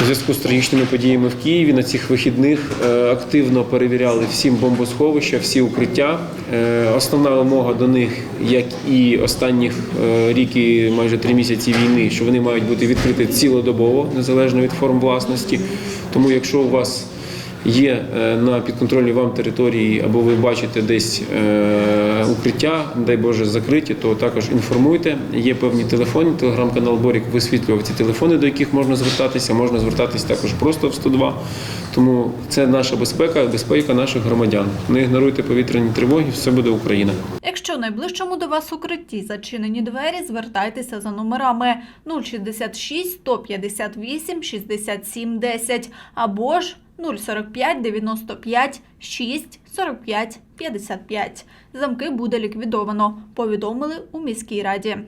У зв'язку з трагічними подіями в Києві на цих вихідних е, активно перевіряли всі бомбосховища, всі укриття. Е, Основна вимога до них, як і останніх е, рік і майже три місяці війни, що вони мають бути відкриті цілодобово, незалежно від форм власності. Тому, якщо у вас є е, на підконтрольній вам території, або ви бачите десь е, укриття, дай Боже, закриті, то також інформуйте. Є певні телефони. Телеграм-канал Борік висвітлював ці телефони, до яких можна звертатися. Можна звертатися також просто в 102. Тому це наша безпека, безпека наших громадян. Не ігноруйте повітряні тривоги, все буде Україна. Якщо в найближчому до вас укритті зачинені двері, звертайтеся за номерами 066 158 67 10 або ж 045 95 6 45 55. Замки буде ліквідовано, повідомили у міській раді.